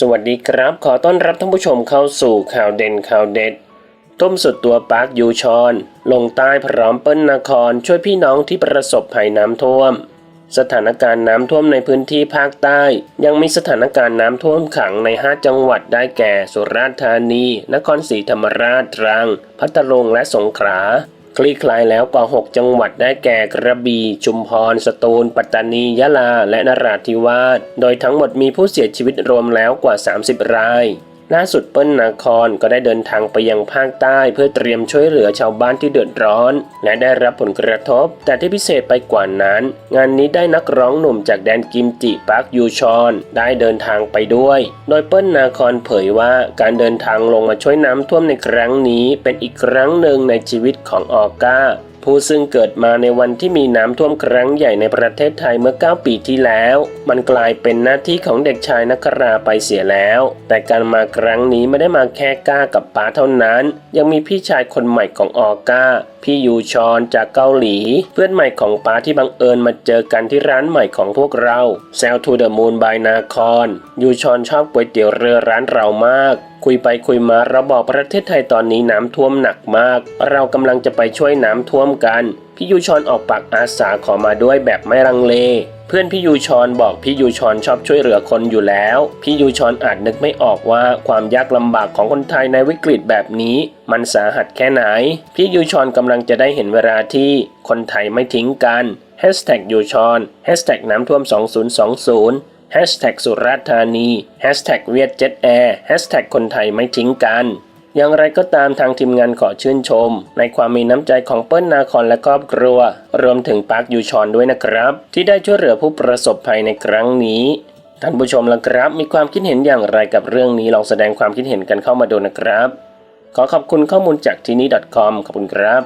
สวัสดีครับ ขอต้อนรับท่านผู้ชมเข้าสู่ข่าวเด่นข่าวเด็ดทุ่มสุดตัวปาร์คยูชอน ลงใต้พร้อมเปิ้ลนคร ช่วยพี่น้องที่ประสบภัยน้ำท่วม สถานการณ์น้ำท่วมในพื้นที่ภาคใต้ ยังมีสถานการณ์น้ำท่วมขังใน 5 จังหวัดได้แก่ สุราษฎร์ธานี นครศรีธรรมราชตรัง พัทลุงและสงขลา คลี่คลายแล้วกว่า 6 จังหวัดได้แก่กระบี่ชุมพร สตูล ปัตตานี ยะลา และนราธิวาส โดยทั้งหมดมีผู้เสียชีวิตรวมแล้วกว่า 30 ราย ล่าสุดเปิ้ลนาครก็ได้เดินทางไปยังภาคใต้ เพื่อเตรียมช่วยเหลือชาวบ้านที่เดือดร้อน และได้รับผลกระทบ แต่ที่พิเศษไปกว่านั้น งานนี้ได้นักร้องหนุ่มจากแดนกิมจิปาร์คยูชอนได้เดินทางไปด้วย โดยเปิ้ลนาครเผยว่าการเดินทางลงมาช่วยน้ำท่วมในครั้งนี้ เป็นอีกครั้งหนึ่งในชีวิตของออก้า ผู้ซึ่งเกิดมาในวันที่มีน้ำท่วมครั้งใหญ่ในประเทศไทยเมื่อ 9 ปีที่แล้ว มันกลายเป็นหน้าที่ของเด็กชายนักราไปเสียแล้ว แต่การมาครั้งนี้ไม่ได้มาแค่ก้ากับป้าเท่านั้น ยังมีพี่ชายคนใหม่ของออก้า พี่ยูชอนจากเกาหลี เพื่อนใหม่ของป้าที่บังเอิญมาเจอกันที่ร้านใหม่ของพวกเราแซลทูเดอะมูนบายนาคอนยูชอนชอบก๋วยเตี๋ยวเรือร้านเรามาก คุยไปคุยมาเราบอกประเทศไทยตอนนี้น้ำท่วมหนักมาก เรากำลังจะไปช่วยน้ำท่วมกัน พี่ยูชอนออกปากอาสาขอมาด้วยแบบไม่รังเล เพื่อนพี่ยูชอนบอกพี่ยูชอนชอบช่วยเหลือคนอยู่แล้ว พี่ยูชอนอาจนึกไม่ออกว่าความยากลำบากของคนไทยในวิกฤตแบบนี้ มันสาหัสแค่ไหน พี่ยูชอนกำลังจะได้เห็นเวลาที่คนไทยไม่ทิ้งกัน Hashtag ยูชอน Hashtag น้ำท่วม 2020 Hashtag สุราษฎร์ธานี Hashtag เวียดเจ็ตแอร์ Hashtag คนไทยไม่ทิ้งกัน อย่างไรก็ตามทางทีมงานขอชื่นชม ในความมีน้ำใจของเปิ้ลนาคอนและครอบครัว รวมถึงปาร์คยูชอนด้วยนะครับ ที่ได้ช่วยเหลือผู้ประสบภัยในครั้งนี้ท่านผู้ชมละครับ มีความคิดเห็นอย่างไรกับเรื่องนี้ลองแสดงความคิดเห็นกันเข้ามาดูนะครับ ขอขอบคุณข้อมูลจากที่นี่ .com ขอบคุณครับ